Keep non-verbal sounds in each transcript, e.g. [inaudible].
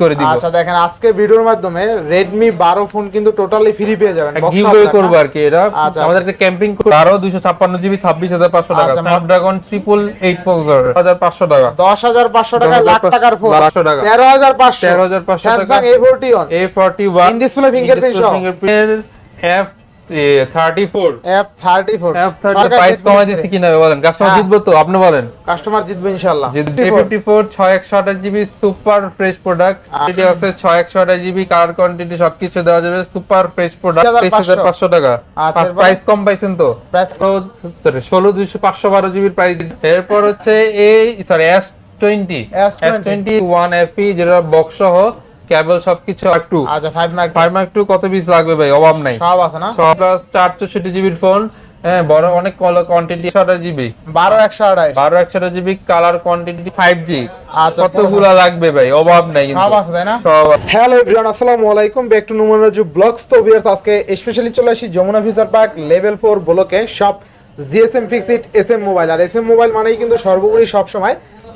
করে দিব আচ্ছা দেখেন আজকে ভিডিওর মাধ্যমে Redmi 12 ফোন কিন্তু টোটালি ফ্রি পেয়ে যাবেন গিভওয়ে করব। আর কি এটা আমাদের একটা ক্যাম্পিং আরও 256 জিবি 26500 টাকা আচ্ছা, স্ন্যাপড্রাগন ট্রিপল 8 প্রসেসর 1500 টাকা 10500 টাকা লাখ টাকার ফোন 1200 টাকা। 13500 13,500 টাকা। Samsung A41 A41 in display fingerprint সহ। fingerprint F 34 F34 F30 price কমাই দিছি কিনা বলেন। কাস্টমার হ্যাঁ। তো আপনি বলেন। কাস্টমার জিতবে ইনশাআল্লাহ। যে A54 6128 GB super fresh product এটি আছে 6128 কালার কোয়ান্টিটি সবকিছু দেওয়া যাবে সুপার ফ্রেশ প্রোডাক্ট 2500 23500 টাকা। আচ্ছা, প্রাইস কম পাইছেন তো? প্রাইস সরি 16 200 512 জিবির প্রাইস এরপর হচ্ছে এই sorry S20 S20 S20 1 FE যেটা বক্স সহ। কেবল সবকিছু আর 2 আচ্ছা 5 মার্ক 5 মার্ক 2 কত পিস লাগবে ভাই? অভাব নাই। সব আছে না? সব প্লাস 464 জিবির ফোন হ্যাঁ বড় অনেক কোয়ান্টিটি 128 জিবি 12 128 বারো একশো GB colour quantity five G আচ্ছা, কতগুলা লাগবে ভাই? অভাব নাই সব আছে তাই না? সব হ্যালো এভরিওয়ান আসসালামু আলাইকুম। Back to Numan Raju vlogs তো ভিউয়ার্স আজকে স্পেশালি চলে আসি যমুনা ফিচার পার্ক লেভেল 4 ব্লকে সব জিএসএম ফিক্সড এসএম মোবাইল আর এসএম মোবাইল মানেই কিন্তু সর্বোপরি সব সময়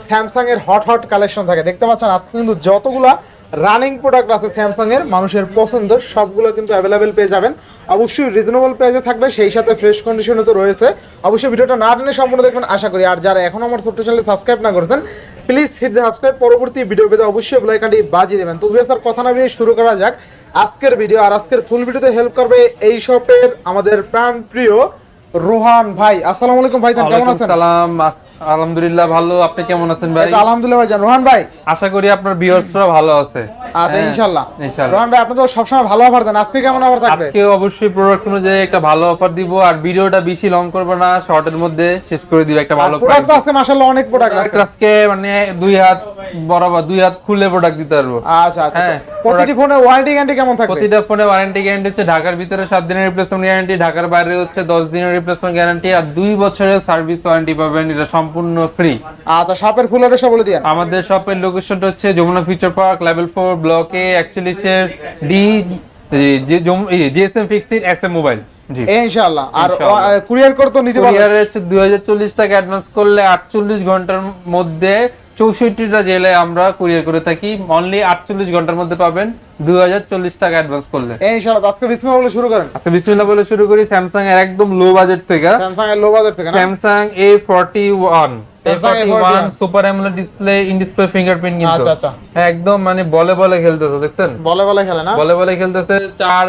স্যামসাং এর হট হট কালেকশন থাকে। দেখতে পাচ্ছেন আজকে কিন্তু যতগুলা রানিং প্রোডাক্ট আছে স্যামসাং এর। মানুষের পছন্দের সবগুলো কিন্তু অ্যাভেলেবেল পেয়ে যাবেন। অবশ্যই রিজনেবল প্রাইসে থাকবে সেই সাথে ফ্রেশ কন্ডিশনে তো রয়েছে। অবশ্যই ভিডিওটা না টেনে সম্পূর্ণ দেখবেন আশা করি। আর যারা এখন আমার ছোট্ট চ্যানেলে সাবস্ক্রাইব না করেছেন প্লিজ হিট দ্য সাবস্ক্রাইব পরবর্তী ভিডিও পেতে অবশ্যই বেল আইকনটি বাজিয়ে দেবেন। তো আর কথা না বেরিয়ে শুরু করা যাক আজকের ভিডিও আর আজকের ফুল ভিডিওতে হেল্প করবে এই শপের আমাদের প্রাণ প্রিয় রোহান ভাই। আসসালামু আলাইকুম ভাই কেমন আছেন? আলহামদুলিল্লাহ ভালো। আপনি কেমন আছেন ভাই? আলহামদুলিল্লাহ ভাইজান রোহান ভাই। আশা করি আপনার ভিউয়ার্সরা ভালো আছে। আচ্ছা হ্যাঁ, ইনশাআল্লাহ ইনশাআল্লাহ রোহান ভাই আপনি তো সবসময় ভালো অফার দেন। আজকে কেমন অফার থাকবে? আজকে অবশ্যই প্রোডাক্ট অনুযায়ী একটা ভালো অফার দিব। আর ভিডিওটা বেশি লং করব না শর্টের মধ্যে শেষ করে দিব একটা ভালো প্রোডাক্ট আছে মাশাআল্লাহ অনেক প্রোডাক্ট আছে। আজকে মানে দুই হাত বরাবর দুই হাত খুলে প্রোডাক্ট দিতে পারব। আচ্ছা আচ্ছা। হ্যাঁ, প্রতিটি ফোনে ওয়ারেন্টি গ্যারান্টি কেমন থাকবে? প্রতিটা ফোনে ওয়ারেন্টি গ্যারান্টি হচ্ছে ঢাকার ভিতরে সাত দিনের রিপ্লেসমেন্ট গ্যারান্টি ঢাকার বাইরে হচ্ছে দশ দিনের রিপ্লেসমেন্ট গ্যারান্টি আর দুই বছরের সার্ভিস ওয়ারেন্টি পাবেন। এটা সম্পূর্ণ ফ্রি আচ্ছা শপের ফুল অ্যাড্রেস বলে দিয়েন। আমাদের শপের লোকেশনটা হচ্ছে Jamuna future park level four ব্লকে একচল্লিশের D GSM fixed SM mobile জি। ইনশাআল্লাহ। আর কুরিয়ার করতে নিতে পারবেন। কুরিয়ার হচ্ছে দুই হাজার চল্লিশ টাকা অ্যাডভান্স করলে আটচল্লিশ ঘণ্টার মধ্যে চৌষট্টিটা জেলে আমরা কুরিয়ার করে থাকি। অনলি আটচল্লিশ ঘণ্টার মধ্যে পাবেন। দুই হাজার চল্লিশ টাকা অ্যাডভান্স করলে। ইনশাআল্লাহ আজকে বিসমিল্লাহ বলে শুরু করেন। আচ্ছা বিসমিল্লাহ বলে শুরু করি। স্যামসাং এর একদম লো বাজেট থেকে। স্যামসাং এর লো বাজেট থেকে Samsung A forty one Samsung A41 super AMOLED display in display fingerprint কিন্তু। আচ্ছা আচ্ছা। হ্যাঁ, একদম মানে বলে বলে খেলতেছে দেখছেন? বলে বলে খেলে না? বলে বলে খেলতেছে চার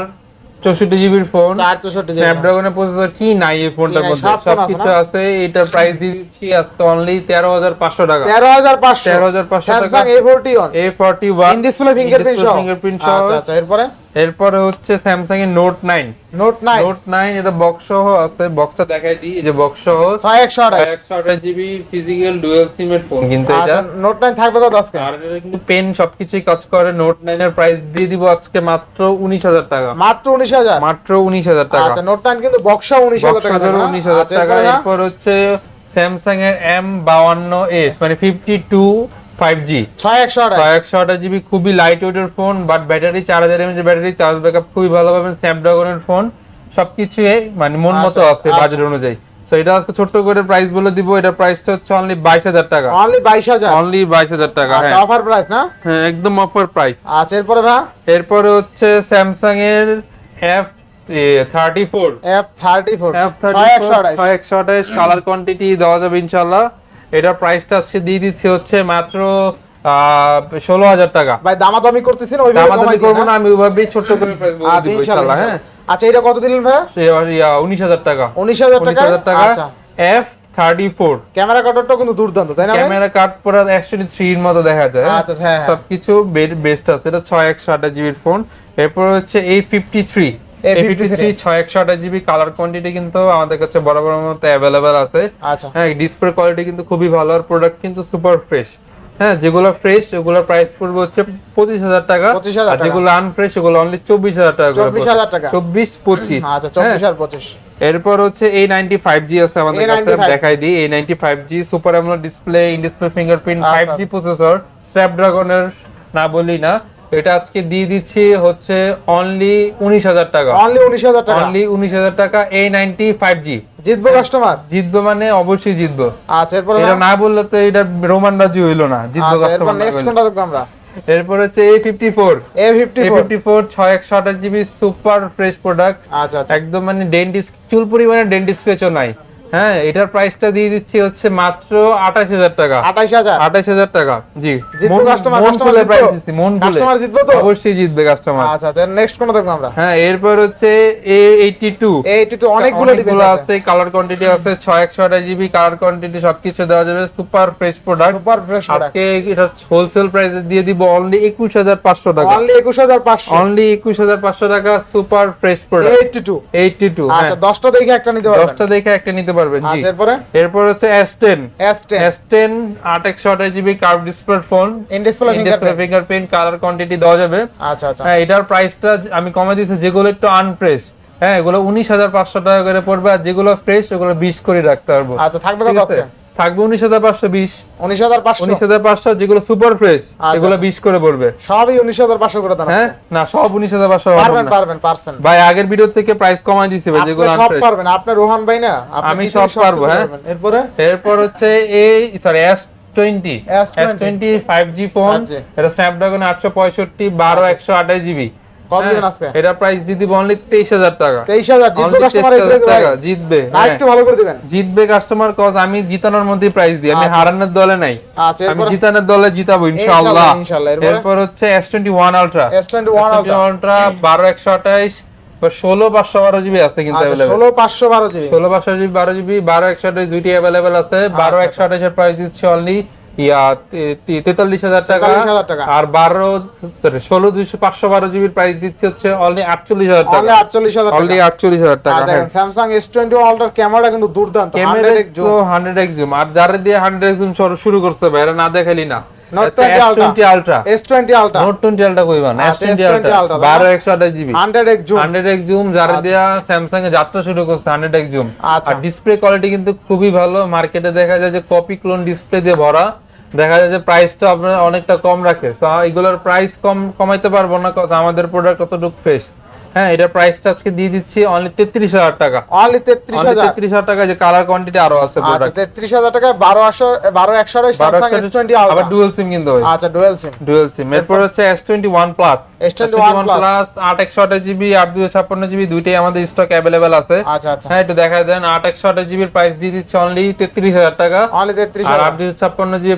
চৌষট্টি জিবির ফোন 464 স্ন্যাপড্রাগনের প্রসেসর কি নাই এই ফোনটার? মধ্যে? সব সবকিছু আছে এটার প্রাইস দিয়ে দিচ্ছি আজকে অনলি তেরো হাজার পাঁচশো টাকা। 13500 13,500 টাকা। Samsung A41 A forty one display fingerprint fingerprint সহ। আচ্ছা আচ্ছা এরপরে? এরপরে হচ্ছে স্যামসাং এর note nine note 9 note nine এটা বক্স সহ আছে। বক্সটা দেখাই দিই। এই যে বক্স সহ 6128 একশো আঠাশ। জিবি ফিজিক্যাল ডুয়াল সিম এর ফোন কিন্তু এটা আচ্ছা নোট 9 থাকবে কত আজকে? আর এটা কিন্তু পেন সবকিছুই কাজ করে। নোট নাইন এর প্রাইস দিয়ে দিব আজকে মাত্র উনিশ হাজার টাকা। মাত্র 19000 মাত্র উনিশ হাজার টাকা। আচ্ছা নোট নাইন কিন্তু বক্সা 19000 টাকা থাকবে না? উনিশ হাজার আচ্ছা, টাকা। এরপর হচ্ছে স্যামসাং এর এম বাউান্ন এস মানে ফিফটি টু ফাইভ জি 6128 একশো আঠাশ। জিবি খুবই লাইট ওয়েটের ফোন বাট ব্যাটারি চার হাজার এমএচ ব্যাটারি চার্জ ব্যাকআপ খুবই ভালো পাবেন স্ন্যাপড্রাগনের ফোন সবকিছু মানে মন মতো আচ্ছা, আছে আচ্ছা। বাজেট অনুযায়ী। তো এটা আজকে ছোট্ট করে প্রাইস বলে দিব এটা প্রাইসটা হচ্ছে অনলি বাইশ হাজার টাকা। অনলি 22000 অনলি বাইশ হাজার টাকা আচ্ছা হ্যাঁ। অফার প্রাইস না? হ্যাঁ একদম অফার প্রাইস আচ্ছা এরপরে ভাই? এরপরে হচ্ছে স্যামসাং এর ফোর F34 এফ 6128 একশো আঠাশ। কালার কোয়ান্টিটি দেওয়া যাবে ইনশাল্লাহ এটা প্রাইসটা আজকে দিয়ে দিচ্ছে হচ্ছে মাত্র ষোলো হাজার টাকা। ভাই দামাদামি করতেছি ওইভাবে দামাদামি করব না আমি ওইভাবেই ছোট্ট করে প্রাইস বলে আচ্ছা ইনশাআল্লাহ ইনশাল্লাহ হ্যাঁ। আচ্ছা এটা কত দিলেন ভাই উনিশ হাজার টাকা। উনিশ হাজার টাকা? এফ থার্টি ফোর ক্যামেরা কাটারটা কিন্তু দুর্দান্ত তাই না ক্যামেরা কাট পরা মতো দেখা যায় হ্যাঁ? আচ্ছা, হ্যাঁ, হ্যাঁ। সবকিছু বেস্ট আছে এটা ছয় একশো আঠাশ জিবির ফোন এরপর হচ্ছে এই ফিফটি থ্রি A53 ছয় একশো আঠাশ জিবি কালার কোয়ান্টিটি কিন্তু আমাদের কাছে বরাবর মতো অ্যাভেলেবেল আছে। আচ্ছা। হ্যাঁ ডিসপ্লে কোয়ালিটি কিন্তু খুবই ভালো আর প্রোডাক্ট কিন্তু সুপার ফ্রেশ হ্যাঁ যেগুলো ফ্রেশ প্রাইস পড়বে হচ্ছে পঁচিশ হাজার টাকা। আর যেগুলো আনফ্রেশ ওগুলো অনলি চব্বিশ হাজার টাকা করে 24,000 টাকা। চব্বিশ পঁচিশ। আচ্ছা 24 আর 25 এরপর হচ্ছে এই নাইনটি ফাইভ জি আছে আমাদের কাছে A95 দেখাই দিই। এই ninety five G super AMOLED display in display fingerprint. Five G processor স্ন্যাপড্রাগনের না বলি না। এটা আজকে দিয়ে দিচ্ছি হচ্ছে অনলি উনিশ হাজার টাকা। অনলি 19000 টাকা। অনলি উনিশ হাজার টাকা এই নাইনটি ফাইভ জি জিতবো কাস্টমার জিতবো মানে অবশ্যই জিতবো। আচ্ছা এরপরে এটা না বললে তো এটা রোমান রাজি হইল না জিতবো আচ্ছা এরপর কাস্টমার নেক্সট কোনটা দেখব আমরা? এরপর হচ্ছে A fifty four A fifty fifty four ছয় একশো আঠাশ জিবি সুপার ফ্রেশ প্রোডাক্ট আচ্ছা আচ্ছা। একদম মানে ডেন্টিস চুল পরিমাণে ডেন্টিস পেচও নাই। হ্যাঁ এটার প্রাইসটা দিয়ে দিচ্ছি হচ্ছে মাত্র আঠাশ হাজার টাকা। আঠাশ হাজার? আঠাশ হাজার টাকা জি। জিতবো? প্রাইস দিচ্ছি মন কাস্টমার জিতবো তো? অবশ্যই জিতবে কাস্টমার আচ্ছা আচ্ছা নেক্সট কোন দেখব আমরা? হ্যাঁ এরপর হচ্ছে এ টু এইটি অনেকগুলো আছে। কালার কোয়ান্টিটি আছে ছয় একশো আঠাশ জিবি কালার কোয়ান্টিটি সবকিছু দেওয়া যাবে super fresh product super fresh product আজকে এটা হোলসেল প্রাইসে দিয়ে দিব অনলি একুশ হাজার পাঁচশো টাকা। অনলি একুশ হাজার পাঁচশো। অনলি একুশ হাজার পাঁচশো টাকা super fresh product eighty two eighty two আচ্ছা দশটা দেখে একটা নিতে পারবেন। দশটা দেখে একটা নিতে পারবেন। জি আচ্ছা এরপরে? এরপর হচ্ছে S ten S ten S ten আট একশো আঠাশ GB curve display phone in display fingerprint colour quantity দেওয়া যাবে। আচ্ছা আচ্ছা। হ্যাঁ এটার প্রাইসটা আমি কমে দিতে যেগুলো একটু আনপ্রেস হ্যাঁ এগুলো উনিশ হাজার পাঁচশো টাকা করে পড়বে আর যেগুলো ফ্রেশ ওগুলো বিশ করে রাখতে পারব। আচ্ছা থাকবে কত থাকবে উনিশ হাজার পাঁচশো বিশ। উনিশ হাজার পাঁচশো। উনিশ হাজার পাঁচশো যেগুলো সুপার ফ্রেশ আচ্ছা। এগুলো বিশ করে পড়বে। সবই উনিশ হাজার পাঁচশো করে হ্যাঁ? না সব উনিশ হাজার পাঁচশো পারবেন পারবেন পারছেন। ভাই আগের ভিডিও থেকে প্রাইস কমাই দিছে ভাই আপনি যেগুলো সব পারবেন আপনি রোহান ভাই না আমি সব পারব, হ্যাঁ। এরপরে? এরপর হচ্ছে এই sorry S twenty S S20 twenty five G phone আচ্ছা। এটা স্ন্যাপড্রাগন আটশো পঁয়ষট্টি বারো একশো আঠাশ জিবি কত দিবেন আজকে? এটা প্রাইস দিয়ে দিব অনলি তেইশ হাজার টাকা। তেইশ হাজার কাস্টমার টাকা জিতবে না হ্যাঁ। একটু ভালো করে দিবেন। জিতবে কাস্টমার কজ আমি জিতানোর মধ্যে প্রাইস দিই আমি আচ্ছা। হারানোর দলে নাই। আচ্ছা আমি জিতানোর দলে জিতাবো ইনশাআল্লাহ। এরপরে? হচ্ছে ষোলো পাঁচশো বারো জিবি আছে কিন্তু আচ্ছা ষোলো পাঁচশো বারো জিবি। ষোলো পাঁচশো জিবি বারো জিবি বারো একশো আঠাশ দুইটি অ্যাভেলেবেল আছে। বারো একশো আঠাশের প্রাইস দিচ্ছে অনলি ইয়া তেতাল্লিশ হাজার টাকা আর বারো সরি ষোলো দুইশো পাঁচশো বারো জিবির প্রাইস দিচ্ছে হচ্ছে অনলি আটচল্লিশ হাজার টাকা। আটচল্লিশ হাজার অনলি আটচল্লিশ হাজার টাকা হ্যাঁ। দেখেন Samsung S twenty one camera কিন্তু দুর্দান্ত ক্যামেরা হান্ড্রেড এক্স জুম আর যারা দিয়ে হান্ড্রেড এক্স জুম শুরু করছে ভাই এরা না দেখালি না। Note 20 Ultra। Twenty ultra S twenty ultra note twenty ultra কইবা না S twenty S20 ultra Ultra, তাই না? বারো একশো আঠাশ জিবি। হান্ড্রেড এক জুম হান্ড্রেড এক্স জুম যারা দিয়া স্যামসাং যাত্রা শুরু করছে হান্ড্রেড এক্স জুম আচ্ছা। আর ডিসপ্লে কোয়ালিটি কিন্তু খুবই ভালো। মার্কেটে দেখা যায় যে কপি ক্লোন ডিসপ্লে দিয়ে ভরা। দেখা যায় যে প্রাইসটা আপনারা অনেকটা কম রাখে। তো এগুলোর প্রাইস কম কমাইতে পারব না আমাদের প্রোডাক্ট কতটুকু ফ্রেশ হ্যাঁ এটা প্রাইসটা আজকে দিয়ে দিচ্ছি অনলি তেত্রিশ হাজার টাকা। অনলি তেত্রিশ হাজার। তেত্রিশ হাজার টাকা যে কালার কোয়ান্টিটি আরও আছে আচ্ছা প্রোডাক্ট তেত্রিশ হাজার টাকায় বারো একশো বারো একশো স্যামসাং এস টোয়েন্টি আবার আলট্রা ডুয়াল সিম কিন্তু হয় আচ্ছা ডুয়েল সিম ডুয়াল সিম এরপর হচ্ছে S twenty one plus S21 plus দুইটাই আমাদের স্টক অ্যাভেলেবেল আছে। আচ্ছা আচ্ছা। হ্যাঁ একটু দেখা দেন আট একশো আঠাশ প্রাইস দিয়ে দিচ্ছে অনলি তেত্রিশ হাজার টাকা। অনলি তেত্রিশ আর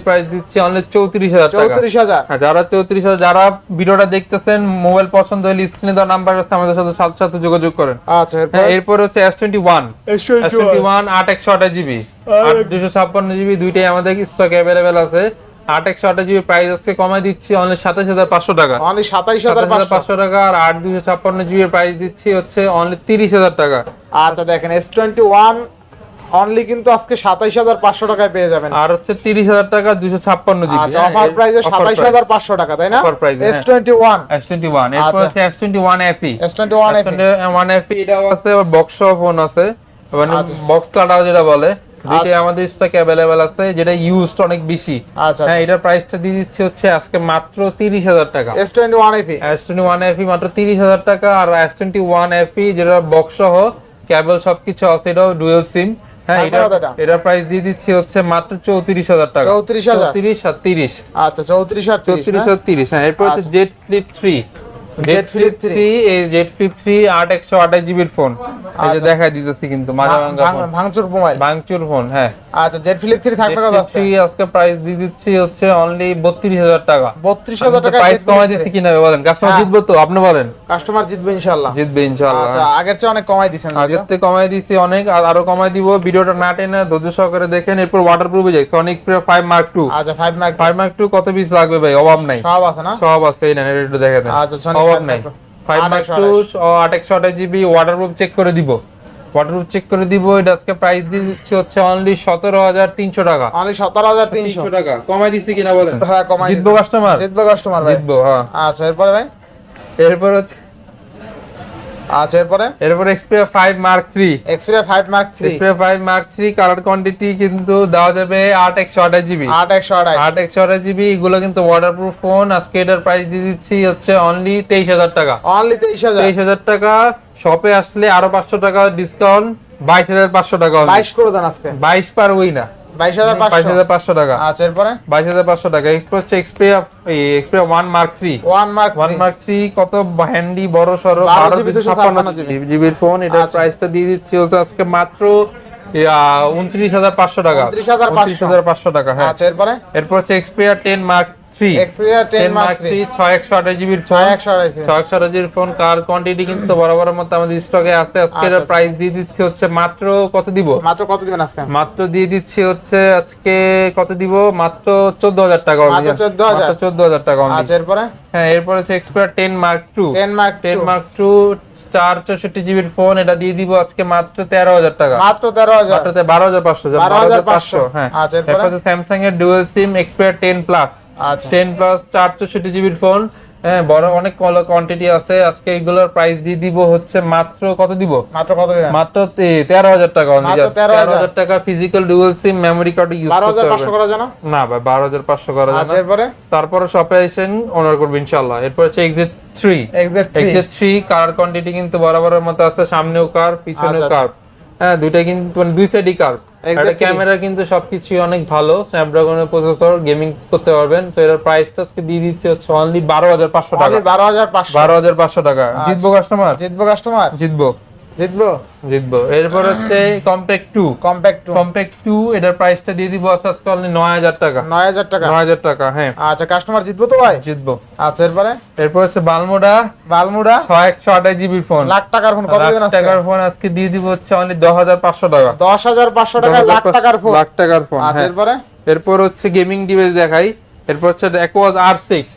প্রাইস দিচ্ছে অনলি চৌত্রিশ হাজার টাকা। চৌত্রিশ হাজার। হ্যাঁ, যারা চৌত্রিশ হাজার যারা ভিডিওটা দেখতেছেন মোবাইল পছন্দ হলে স্ক্রিনে দেওয়া নাম্বার আছে আমাদের সাথে সাথে সাথে যোগাযোগ করেন। আচ্ছা এরপর? হ্যাঁ হচ্ছে S twenty one S twenty one আট একশো আঠাশ জিবি। আট দুশো ছাপ্পান্ন জিবি দুইটাই আমাদের স্টক অ্যাভেলেবেল আছে। আট একশো আঠাশ জিবি প্রাইস আজকে কমাই দিচ্ছি অনলি সাতাশ হাজার পাঁচশো টাকা। অনলি সাতাশ হাজার পাঁচশো। টাকা আর আট দুশো ছাপ্পান্ন জিবি প্রাইস দিচ্ছি হচ্ছে অনলি তিরিশ হাজার টাকা। আচ্ছা দেখেন এস টোয়েন্টি ওয়ান অনলি কিন্তু আজকে সাতাইশ হাজার পাঁচশো টাকায় পেয়ে যাবেন। আর হচ্ছে তিরিশ হাজার টাকা দুশো ছাপ্পান্ন জিবি। আচ্ছা অফার প্রাইসে সাতাইশ হাজার পাঁচশো টাকা তাই না? ওয়ান এস টোয়েন্টি ওয়ান এরপর আচ্ছা। হচ্ছে S twenty one FE S twenty one one FE এটাও আছে আবার বক্স ফোন আছে। মানে আচ্ছা। বক্স কাটাও যেটা বলে দুইটাই আমাদের স্টক অ্যাভেলেবেল আছে যেটা ইউজড অনেক বেশি। আচ্ছা হ্যাঁ এটার প্রাইসটা দিয়ে দিচ্ছে হচ্ছে আজকে মাত্র তিরিশ হাজার টাকা। S twenty one FE S twenty one FE মাত্র তিরিশ হাজার টাকা আর এস টোয়েন্টি ওয়ান এফি যেটা বক্স সহ কেবল সবকিছু আছে এটাও ডুয়েল সিম হ্যাঁ এটা? প্রাইস দিয়ে দিচ্ছি হচ্ছে মাত্র চৌত্রিশ হাজার টাকা। চৌত্রিশ হাজার? তিরিশ আর তিরিশ। আচ্ছা চৌত্রিশ আর চৌত্রিশ আর তিরিশ হ্যাঁ এরপর হচ্ছে আচ্ছা। Z three Z flip three এই জেট ফ্লিপ থ্রি আট একশো আঠাশ জিবির ফোন এই যে আচ্ছা। দেখাই দিতেছি কিন্তু মাজা ভাঙচুর মোবাইল ভাঙচুর ফোন হ্যাঁ। আচ্ছা জেড ফ্লিপ থ্রি থাকবে কত আজকে? আজকে প্রাইস দিয়ে দিচ্ছি হচ্ছে অনলি বত্রিশ হাজার টাকা। বত্রিশ হাজার টাকা প্রাইস কমাই দিচ্ছি কিনা বলেন? কাস্টমার হ্যাঁ। তো আপনি বলেন। কাস্টমার জিতবে ইনশাল্লাহ জিতবে ইনশাআল্লাহ। আচ্ছা আগের চেয়ে অনেক কমাই দিছেন আগের থেকে কমাই দিছি অনেক আর আরও কমাই দিব। ভিডিওটা না টেনে ধৈর্য সহকারে দেখেন এরপর ওয়াটার প্রুফে যাই। সনিক স্প্রে 5 মার্ক 2 আচ্ছা ফাইভ মার্ক 5 মার্ক 2 কত পিস লাগবে ভাই? অভাব নাই। সব আছে না? সব আছে এই না এটা একটু দেখে দেন। আচ্ছা, অভাব 5 নাই। ফাইভ 5 মার্ক 2 ও 8 জিবি ওয়াটারপ্রুফ চেক করে দিব। ওয়াটারপ্রুফ চেক করে দিব এটা আজকে প্রাইস দিচ্ছে হচ্ছে অনলি 17300 টাকা। অনলি সতেরো হাজার তিনশো। টাকা। কমাই দিছি কিনা বলেন? হ্যাঁ কমাই জিতবো কাস্টমার জিতবো কাস্টমার ভাই। জিতবো হ্যাঁ। আচ্ছা এরপরে ভাই? এরপর হচ্ছে আচ্ছা এরপরে? এরপরে Xperia 5 mark 3 Xperia 5 mark 3 5 3 colour quantity কিন্তু দেওয়া যাবে জিবি 8 এগুলো কিন্তু ওয়াটারপ্রুফ ফোন আজকে এটার প্রাইস দিয়ে দিচ্ছি হচ্ছে অনলি 23000 টাকা। অনলি 23000 23000 টাকা শপে আসলে আরও 500 টাকা ডিসকাউন্ট 22500 টাকা 22 করে দেন আজকে। 22 পার উইনা আচ্ছা, এরপর? হচ্ছে Xperia কত হ্যান্ডি বড় সরো জিবি ফোন এটার আচ্ছা। প্রাইসটা দিয়ে দিচ্ছি আজকে মাত্র উনত্রিশ হাজার পাঁচশো টাকা। উনত্রিশ হাজার পাঁচশো। টাকা হ্যাঁ। আচ্ছা, এরপরে? এরপর হচ্ছে এক্সপিরিয়া টেন মার্ক ফোন কার কোয়ান্টিটি কিন্তু বরাবর মতো আমাদের স্টকে আসতে আজকে আচ্ছা, প্রাইস দিয়ে দিচ্ছি হচ্ছে মাত্র কত দিব? মাত্র কত দিবেন আজকে? মাত্র দিয়ে দিচ্ছি হচ্ছে আজকে কত দিব? মাত্র চোদ্দ হাজার টাকা only। মাত্র 14,000 মাত্র চোদ্দ হাজার টাকা আচ্ছা এরপরে? হ্যাঁ এরপর হচ্ছে Xperia ten mark two ten mark ten mark two চার চৌষট্টি জিবির ফোন এটা দিয়ে দিব আজকে মাত্র তেরো হাজার টাকা। মাত্র তেরো হাজার। মাত্র বারো হাজার পাঁচশো বারো হাজার পাঁচশো হ্যাঁ। আচ্ছা, এরপরে? হচ্ছে স্যামসাং এর dual SIM Xperia ten plus ten plus চার চৌষট্টি জিবির ফোন হ্যাঁ বড় অনেক কোয়ান্টিটি আছে। আজকে এগুলোর প্রাইস দিয়ে দিব হচ্ছে মাত্র কত দিব? মাত্র কত মাত্র তেরো হাজার টাকা তেরো 13,000 হাজার টাকা physical dual SIM memory card use বারো হাজার পাঁচশো করা জানো না ভাই বারো হাজার পাঁচশো করা যাবে আচ্ছা। এরপরে? তারপরে শপে এসেন অনার করব ইনশাল্লাহ এরপর হচ্ছে এক্সিট থ্রি এক্সিট থ্রি কার কোয়ান্টিটি কিন্তু বরাবরের মতো আছে। সামনেও কার পিছনেও আচ্ছা, কার হ্যাঁ দুইটা কিন্তু মানে দুই সাইডই কার এটা ক্যামেরা কিন্তু সবকিছু অনেক ভালো। স্ন্যাপড্রাগনের প্রসেসর গেমিং করতে পারবেন। তো এর প্রাইসটা আজকে দিয়ে দিচ্ছে হচ্ছে অনলি বারো হাজার পাঁচশো টাকা। অনলি বারো হাজার পাঁচশো। বারো হাজার পাঁচশো টাকা। জিতবো কাস্টমার জিতবো কাস্টমার জিতবো। জিতবো? জিতবো। এরপর হচ্ছে compact two compact two compact two এটার প্রাইসটা দিয়ে দিব আজকে আজকে অনলি নয় হাজার টাকা। নয় হাজার টাকা? নয় হাজার টাকা হ্যাঁ। আচ্ছা কাস্টমার জিতবো তো ভাই? জিতবো। আচ্ছা এরপরে? এরপর হচ্ছে বালমোডা বালমুড়া ছয় একশো আঠাশ জিবির ফোন লাখ টাকার ফোন কত লাখ দিবেন আজকে? টাকার ফোন আজকে দিয়ে দিব হচ্ছে অনলি দশ হাজার পাঁচশো টাকা। দশ হাজার পাঁচশো টাকা লাখ টাকার ফোন লাখ টাকার ফোন আচ্ছা হ্যাঁ। এরপরে? এরপর হচ্ছে গেমিং ডিভাইস দেখাই। এরপর হচ্ছে একোয়াজ আর সিক্স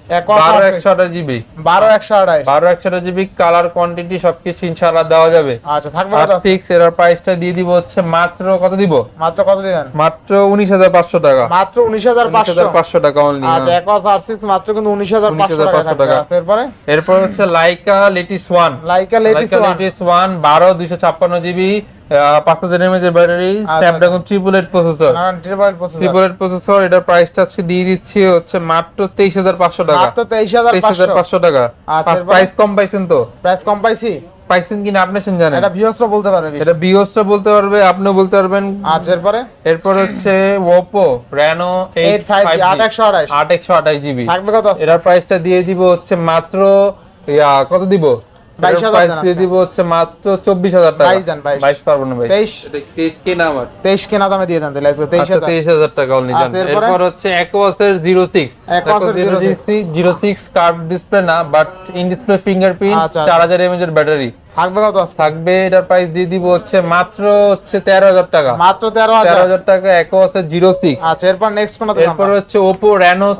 বারো একশো আঠাশ জিবি বারো একশো আড়াইশ বারো একশো আঠাশ জিবি কালার কোয়ান্টিটি সবকিছু ইনশাআল্লাহ দেওয়া যাবে। আচ্ছা থাকবে আর সিক্স এর প্রাইসটা দিয়ে দিব হচ্ছে মাত্র কত দিব? মাত্র কত দিবেন? মাত্র উনিশ হাজার পাঁচশো টাকা। মাত্র উনিশ হাজার পাঁচশো। টাকা অনলি আচ্ছা একস আর সিক্স মাত্র কিন্তু উনিশ হাজার পাঁচশো 19,500 টাকা এরপরে? এরপর হচ্ছে Leica Leitz one Leica Leitz one বারো দুইশো ছাপ্পান্ন জিবি পাঁচ হাজার এমএচ এর battery Snapdragon triple eight processor triple processor triple eight processor এটার প্রাইসটা আজকে দিয়ে দিচ্ছি হচ্ছে মাত্র তেইশ হাজার পাঁচশো টাকা। মাত্র তেইশ হাজার পাঁচশো। টাকা। আচ্ছা, প্রাইস কম পাইছেন তো? প্রাইস কম পাইছি? পাইছেন কিনা আপনি সেন জানেন। এটা বলতে পারবে। এটা বলতে পারবে আপনিও বলতে পারবেন। আচ্ছা এরপরে? এরপর হচ্ছে ওপো রেনো আট একশো আঠাশ জিবি থাকবে কত? আছে? এটার প্রাইসটা দিয়ে দিব হচ্ছে মাত্র কত দিব? 22,000 প্রাইস দিয়ে দিব হচ্ছে মাত্র চব্বিশ হাজার টাকা। 22 22 বাইশ। পারব না ভাই। তেইশ। এটা তেইশ কেনা আমার। তেইশ কেনা দামে দিয়ে দেন তাহলে আজকে আচ্ছা টাকা অনলি জান। আচ্ছা, এরপর হচ্ছে একোয়াসের zero six Aquos 06 zero six curve display না বাট ইন ডিসপ্লে ফিঙ্গারপ্রিন্ট আচ্ছা, চার হাজার এমএজ এর ব্যাটারি থাকবে কত থাকবে এটার প্রাইস দিয়ে দিব হচ্ছে মাত্র হচ্ছে তেরো হাজার টাকা। মাত্র তেরো তেরো হাজার হাজার টাকা একোয়াসের জিরো সিক্স আচ্ছা এরপর নেক্সট কোন এরপর হচ্ছে ওপো রেনো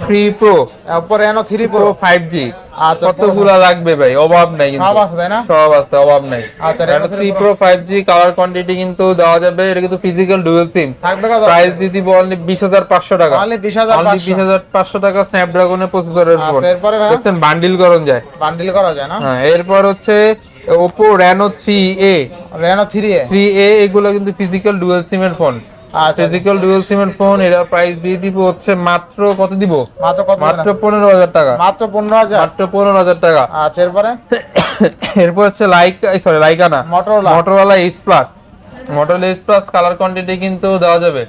থ্রি প্রো এরপর এনো থ্রি প্রো ফাইভ জি আচ্ছা কতগুলা লাগবে ভাই? অভাব নাই কিন্তু। সব আছে তাই না? সব আছে অভাব নাই। আচ্ছা, Reno 3 pro five colour quantity কিন্তু দেওয়া যাবে এটা কিন্তু ফিজিক্যাল ডুয়েল সিম প্রাইস টাকা। অনলি টাকা স্ন্যাপড্রাগনের প্রসেসরের ফোন এরপরে ভাই? দেখছেন বান্ডিল করণ যায়। বান্ডিল করা যায় না? হ্যাঁ এরপর হচ্ছে Oppo Reno three A Reno three A three A এগুলো কিন্তু ফিজিক্যাল ডুয়েল সিমের ফোন আচ্ছা ডুয়াল সিম এর ফোন এর প্রাইস দিয়ে দিব হচ্ছে মাত্র কত দিব? মাত্র কত মাত্র দিবেন? পনেরো হাজার টাকা। মাত্র পনেরো হাজার? মাত্র পনেরো হাজার টাকা। আচ্ছা এরপরে? [coughs] এরপর হচ্ছে লাইকা সরি লাইকা না। Motorola H plus Motorola H plus colour quantity কিন্তু দেওয়া যাবে।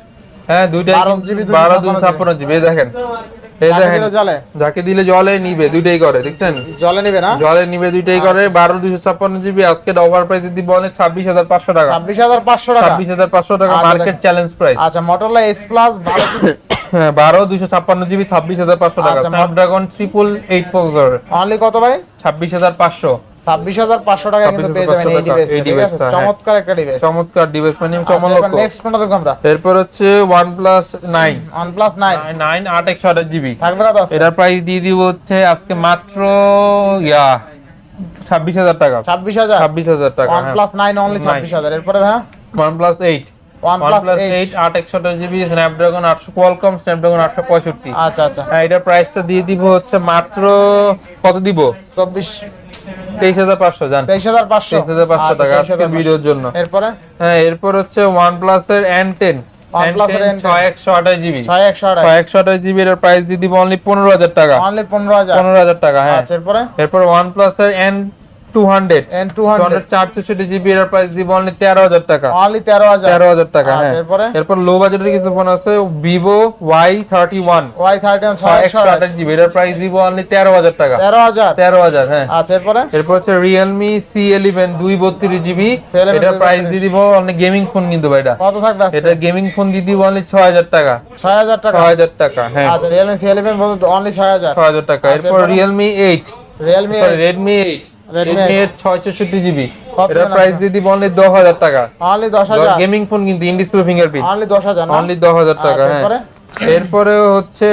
হ্যাঁ দুইটা 12 জিবি GB, 256 ছাপ্পান্ন জিবি দেখেন। এই যাকে দেখেন দিলে জলে। যাকে দিলে জলে নিবে দুইটাই করে দেখছেন? জলে নিবে না? জলে নিবে দুইটাই করে বারো দুইশো ছাপ্পান্ন জিবি আজকে ওভার প্রাইস যদি বলে ছাব্বিশ হাজার পাঁচশো টাকা। ছাব্বিশ হাজার পাঁচশো টাকা। ছাব্বিশ হাজার পাঁচশো টাকা আচ্ছা, মার্কেট চ্যালেঞ্জ প্রাইস আচ্ছা মোটরলা এস প্লাস বারো হ্যাঁ, বারো দুইশো ছাপ্পান্ন জিবি ছাব্বিশ হাজার পাঁচশো টাকা। স্ন্যাপড্রাগন ট্রিপল প্রসেসর অনলি কত ভাই? ছাব্বিশ হাজার পাঁচশো। ছাব্বিশ হাজার পাঁচশো টাকা কিন্তু পেয়ে যাবেন এই হ্যাঁ। চমৎকার একটা ডিভাইস চমৎকার ডিভাইস মানে চমৎকার আচ্ছা, নেক্সট আমরা। এরপর হচ্ছে OnePlus 9 OnePlus 9 9 জিবি। থাকবে এটার প্রাইস হচ্ছে আজকে মাত্র ছাব্বিশ হাজার টাকা। ছাব্বিশ হাজার? ছাব্বিশ হাজার টাকা প্লাস নাইন অনলি ছাব্বিশ হাজার। এরপরে হ্যাঁ প্লাস 8 OnePlus 8 টাকা আজকের জন্য। এরপরে? হ্যাঁ এরপর হচ্ছে OnePlus এর N10 OnePlus এর N10 6128GB 6128GB এর প্রাইস দিয়ে দিব অনলি 15000 টাকা। অনলি 15000 15000 টাকা হ্যাঁ। এরপরে? এরপর OnePlus এর N10 two hundred N two two hundred চার চৌষট্টি জিবি এর প্রাইস দিব অনলি তেরো হাজার টাকা। অনলি হ্যাঁ। এরপরে? এরপর লো বাজেটের কিছু ফোন আছে জিবি প্রাইস দিব অনলি টাকা। হ্যাঁ। আচ্ছা এরপরে? এরপর হচ্ছে সি দুই বত্রিশ জিবি C11 এটার প্রাইস দিয়ে দিব অনেক গেমিং ফোন কিন্তু ভাই এটা। কত থাকবে এটা গেমিং ফোন দিয়ে দিব অনলি ছয় হাজার টাকা। ছয় হাজার টাকা? ছয় হাজার টাকা হ্যাঁ। আচ্ছা রিয়েলমি সি এলেভেন বলতে অনলি ছয় হাজার। ছয় হাজার টাকা। এরপর? Realme eight Realme Redmi eight Redmi Redmi eight ছয় চৌষট্টি জিবি কত প্রাইস দিব অনলি দশ হাজার টাকা। অনলি দশ হাজার। গেমিং ফোন কিন্তু ইনডিসপ্লে ফিঙ্গারপ্রিন্ট অনলি দশ হাজার না? অনলি টাকা হ্যাঁ। এরপরে? হচ্ছে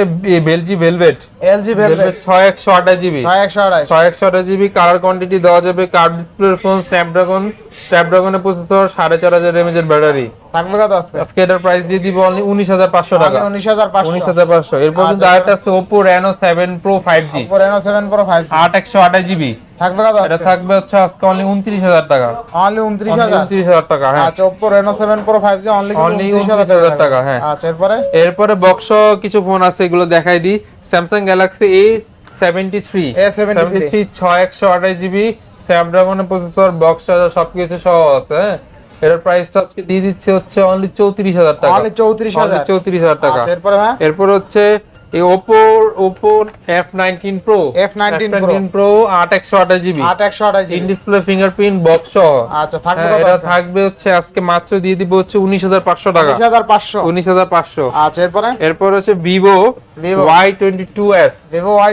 বেলজি ভেলভেট এলজি ভেলভেট ছয় একশো আঠাশ জিবি ছয় একশো আড়াই ছয় একশো আঠাশ জিবি কালার কোয়ান্টিটি দেওয়া যাবে ডিসপ্লের ফোন স্ন্যাপড্রাগন স্ন্যাপড্রাগনের প্রসেসর সাড়ে চার হাজার এমএজের ব্যাটারি থাকবে কত আজকে আজকে এটার প্রাইস দিয়ে দিব অনলি উনিশ হাজার পাঁচশো টাকা। উনিশ হাজার পাঁচশো। উনিশ হাজার পাঁচশো। এরপর কিন্তু আচ্ছা, আরেকটা আছে pro five G Reno seven pro five আট একশো আঠাশ জিবি থাকবে কত এটা থাকবে হচ্ছে আজকে অনলি উনত্রিশ হাজার টাকা। অনলি উনত্রিশ হাজার? উনত্রিশ হাজার টাকা হ্যাঁ। আচ্ছা Reno seven pro five G only 29,000 টাকা, হ্যাঁ। আচ্ছা এরপরে? এরপরে বক্স কিছু ফোন আছে এগুলো দেখাই দিই। সেভেন্টি থ্রি A73 ছয় একশো আঠাশ জিবি স্ন্যাপড্রাগনের প্রসেসর বক্স চার্জার সবকিছু সহ আছে হ্যাঁ। এটার প্রাইসটা আজকে দিয়ে দিচ্ছে হচ্ছে অনলি চৌত্রিশ হাজার টাকা। অনলি চৌত্রিশ হাজার। চৌত্রিশ হাজার টাকা। আচ্ছা এরপরে হ্যাঁ? এরপর হচ্ছে এই Oppo Oppo F nineteen pro F19 Pro। Pro আট একশো আঠাশ জিবি আট একশো আঠাশ ইন ডিসপ্লে ফিঙ্গারপ্রিন্ট বক্স সহ। আচ্ছা থাকবে হ্যাঁ, এটা থাকবে হচ্ছে আজকে মাত্র দিয়ে দিব হচ্ছে উনিশ হাজার পাঁচশো টাকা। উনিশ হাজার পাঁচশো। উনিশ হাজার পাঁচশো। আচ্ছা এরপরে? এরপর হচ্ছে Vivo Vivo। Y twenty two S Vivo Y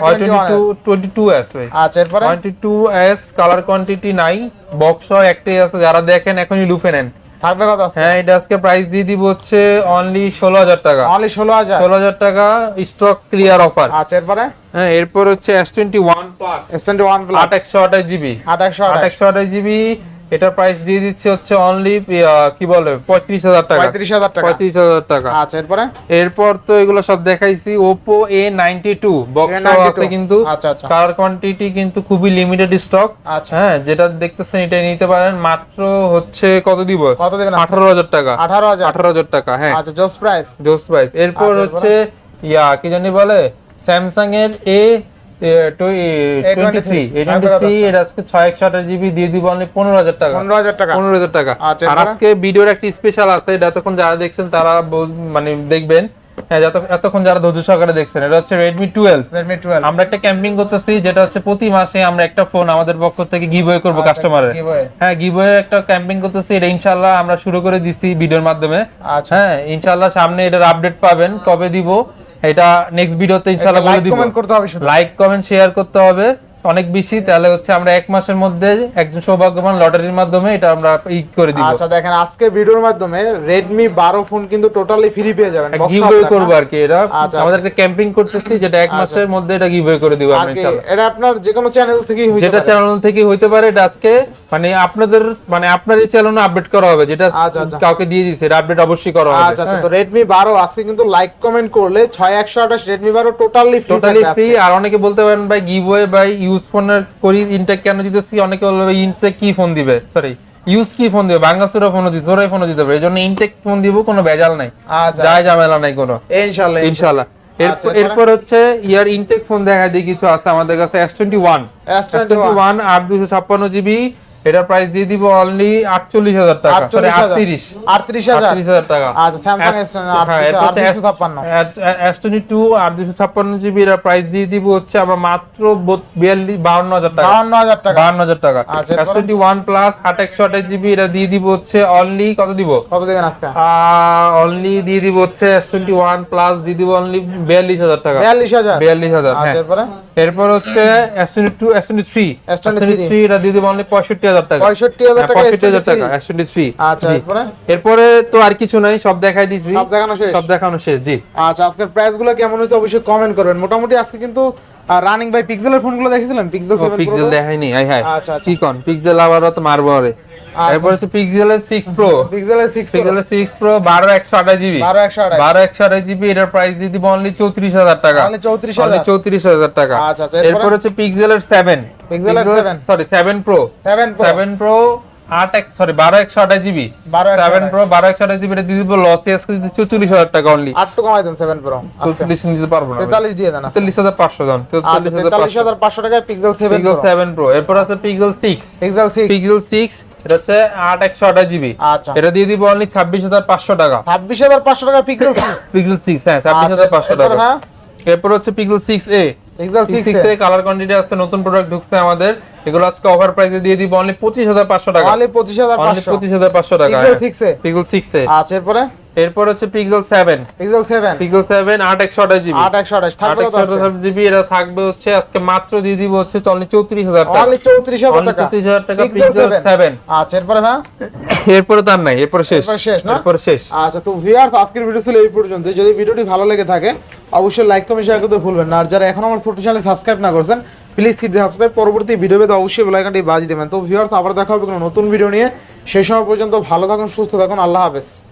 twenty two S আচ্ছা এরপরে? Twenty two S colour quantity নাই বক্স একটাই আছে যারা দেখেন এখনই লুফে নেন। থাকবে কত হ্যাঁ এটা আজকে প্রাইস দিয়ে দিব হচ্ছে অনলি ষোলো হাজার টাকা। অনলি ষোলো হাজার? ষোলো হাজার টাকা স্টক ক্লিয়ার অফার আচ্ছা এরপরে? হ্যাঁ এরপর হচ্ছে S twenty one plus S twenty one আট প্লাস একশো আঠাশ জিবি আট একশো আট একশো আঠাশ জিবি এটার প্রাইস দিয়ে দিচ্ছে হচ্ছে অনলি কি বলে পঁয়ত্রিশ হাজার টাকা। পঁয়ত্রিশ হাজার টাকা। পঁয়ত্রিশ হাজার টাকা। আচ্ছা এরপরে? এরপর তো এগুলো সব দেখাইছি Oppo A ninety two box আছে কিন্তু। আচ্ছা আচ্ছা। কালার কোয়ান্টিটি কিন্তু খুবই লিমিটেড স্টক আচ্ছা। হ্যাঁ যেটা দেখতেছেন এটা নিতে পারেন। মাত্র হচ্ছে কত দিব? কত দেবেন আঠারো হাজার টাকা। আঠারো হাজার। আঠারো হাজার টাকা হ্যাঁ। আচ্ছা জোস প্রাইস জোস প্রাইস এরপর আচ্ছা, হচ্ছে ইয়া কি জানি বলে স্যামসাং এর এ আচ্ছা, যারা দেখছেন তারা মানে দেখবেন। হ্যাঁ এতক্ষণ যারা ধৈর্য সহকারে দেখছেন এটা হচ্ছে রেডমি টুয়েলভ রেডমি টুয়েলভ আমরা একটা ক্যাম্পিং করতেছি যেটা হচ্ছে প্রতি মাসে আমরা একটা ফোন আমাদের পক্ষ থেকে গিভওয়ে করব আচ্ছা, কাস্টমারের হ্যাঁ গিভওয়ে একটা ক্যাম্পিং করতেছি এটা ইনশাল্লাহ আমরা শুরু করে দিছি ভিডিওর মাধ্যমে। আচ্ছা। হ্যাঁ ইনশাল্লাহ সামনে এটার আপডেট পাবেন কবে দিব এটা নেক্সট ভিডিওতে ইনশাআল্লাহ বলে লাইক দিব। কমেন্ট করতে হবে লাইক কমেন্ট শেয়ার করতে হবে। অনেক বেশি তাহলে হচ্ছে আমরা এক মাসের মধ্যে একজন সৌভাগ্যবান লটারির মাধ্যমে এটা আমরা ই করে দিব। আচ্ছা দেখেন আজকে ভিডিওর মাধ্যমে রেডমি বারো ফোন কিন্তু টোটালি ফ্রি পেয়ে যাবেন গিভওয়ে করব। আর কি এটা। আমাদের একটা ক্যাম্পিং করতেছি যেটা এক আচ্ছা। মাসের মধ্যে এটা গিভওয়ে করে দিব আমরা কি ইনশাল্লাহ এটা আপনার যে কোনো চ্যানেল থেকেই হইতে যেটা চ্যানেল থেকে হইতে পারে এটা আজকে মানে আপনাদের মানে আপনার এই চ্যানেলে আপডেট করা হবে যেটা আচ্ছা, আচ্ছা। কাউকে দিয়ে দিছে এটা আপডেট অবশ্যই করা হবে। আচ্ছা আচ্ছা তো রেডমি বারো আজকে কিন্তু লাইক কমেন্ট করলে ছয় একশো আঠাশ রেডমি বারো টোটালি ফ্রি টোটালি ফ্রি আর অনেকে বলতে পারেন ভাই গিভওয়ে ভাই ইউজ ফোনের করি ইনটেক কেন দিতেছি? অনেকে বলবে ইনটেক কি ফোন দিবে? সরি ইউজ কি ফোন দিবে? বাঙ্গাসুরা ফোন দিতে ওরাই ফোন দিতে পারে এই জন্য ইনটেক ফোন দিব কোনো ভেজাল নাই। আচ্ছা। যায় ঝামেলা নাই কোনো। ইনশাআল্লাহ ইনশাআল্লাহ আচ্ছা, এরপর হচ্ছে ইয়ার ইনটেক ফোন দেখা দিয়ে কিছু আছে আমাদের কাছে S twenty one S twenty one আট দুশো ছাপ্পান্ন জিবি এটার প্রাইস দিয়ে দিব অনলি আটচল্লিশ হাজার টাকা সরি আটত্রিশ। আটত্রিশ হাজার। আটত্রিশ হাজার টাকা। আচ্ছা স্যামসাং এস আটত্রিশশো ছাপ্পান্ন। এস টোয়েন্টি টু আর দুশো ছাপ্পান্ন জিবি এর প্রাইস দিয়ে দিব হচ্ছে আবার মাত্র বত- বিয়াল্লিশ বাউন্ন হাজার টাকা। টাকা। আচ্ছা, প্লাস জিবি এটা দিয়ে দিব হচ্ছে অনলি কত দিব? কত দেবেন আজকে? অনলি দিয়ে দিব হচ্ছে এস টোয়েন্টি ওয়ান প্লাস দিয়ে দিব অনলি বিয়াল্লিশ হাজার টাকা। বিয়াল্লিশ হাজার? বিয়াল্লিশ হাজার হ্যাঁ। আচ্ছা এরপরে? এরপর হচ্ছে S twenty two S twenty three S S23 twenty three এটা দিয়ে দিব অনলি পঁয়ষট্টি হাজার টাকা। পঁয়ষট্টি হাজার হ্যাঁ, টাকা পঁয়ষট্টি হাজার টাকা এস থ্রি আচ্ছা এরপরে? তো আর কিছু নাই সব দেখাই দিছি। সব দেখানো শেষ? সব দেখানো শেষ জি। আচ্ছা আজকের প্রাইসগুলো কেমন হয়েছে অবশ্যই কমেন্ট করবেন। মোটামুটি আজকে কিন্তু রানিং বাই পিক্সেলের ফোন দেখেছিলেন? পিক্সেল সেভেন পিক্সেল দেখাইনি হাই হাই। আচ্ছা পিক্সেল আবার তো মারবো আরে। এরপর হচ্ছে পিক্সেলের 6 প্রো পিক্সেলের সিক্স পিক্সেলের 6 প্রো 12 128 জিবি বারো একশো আঠাশ 12 128 জিবি এটার প্রাইস দিয়ে দিব অনলি 34000 টাকা। তাহলে চৌত্রিশ অনলি হাজার 34000 টাকা। আচ্ছা, আচ্ছা, এরপর? হচ্ছে পিক্সেলের 7 পিক্সেলের 7 sorry 7 pro seven pro 7 pro এক সরি জিবি 12 সেভেন প্রো বারো একশো আঠাশ জিবি দিয়ে দিব লসে আজকে দিচ্ছি চল্লিশ হাজার টাকা অনলি আট টু কমাই দেন প্রো দিতে পারব না দিয়ে দেন আচ্ছা টাকায় পিক্সেল পিক্সেল প্রো এরপর আছে পিক্সেল পিক্সেল পিক্সেল এটা হচ্ছে আট একশো আঠাশ জিবি আচ্ছা। এটা দিয়ে দিব অনলি ছাব্বিশ হাজার পাঁচশো টাকা। ছাব্বিশ হাজার পাঁচশো টাকা পিক্সেল সিক্স পিক্সেল সিক্স হ্যাঁ ছাব্বিশ হাজার পাঁচশো টাকা। হ্যাঁ? এরপর হচ্ছে Pixel six A colour quantity আছে নতুন প্রোডাক্ট ঢুকছে আমাদের। এগুলো আজকে অফার প্রাইসে দিয়ে দিব অনলি পঁচিশ হাজার পাঁচশো টাকা। অনলি টাকা Pixel six A Pixel six A আচ্ছা এরপরে? এরপর হচ্ছে Pixel seven Pixel seven Pixel seven আট একশো আঠাশ জিবি আট একশো আঠাশ আট থাকবে একশো আঠাশ জিবি এটা থাকবে হচ্ছে আজকে মাত্র দিয়ে দিব হচ্ছে অনলি চৌত্রিশ হাজার টাকা। অনলি চৌত্রিশ হাজার অনলি টাকা। চৌত্রিশ হাজার টাকা পিক্সেল পিক্সেল সেভেন সেভেন আচ্ছা এরপরে হ্যাঁ এরপরে তার নাই এরপরে শেষ। এরপরে শেষ না? এরপরে শেষ। আচ্ছা তো ভিউয়ার্স আজকের ভিডিও ছিল এই পর্যন্ত যদি ভিডিওটি ভালো লেগে থাকে অবশ্যই লাইক কমেন্ট শেয়ার করতে ভুলবেন না। আর যারা এখন আমার ছোট চ্যানেল সাবস্ক্রাইব না করছেন প্লিজ হিট সাবস্ক্রাইব পরবর্তী ভিডিও পেতে অবশ্যই বেল আইকনটি বাজিয়ে দেবেন। তো ভিউয়ার্স আবার দেখা হবে কোনো নতুন ভিডিও নিয়ে। সেই সময় পর্যন্ত ভালো থাকুন সুস্থ থাকুন। আল্লাহ হাফেজ।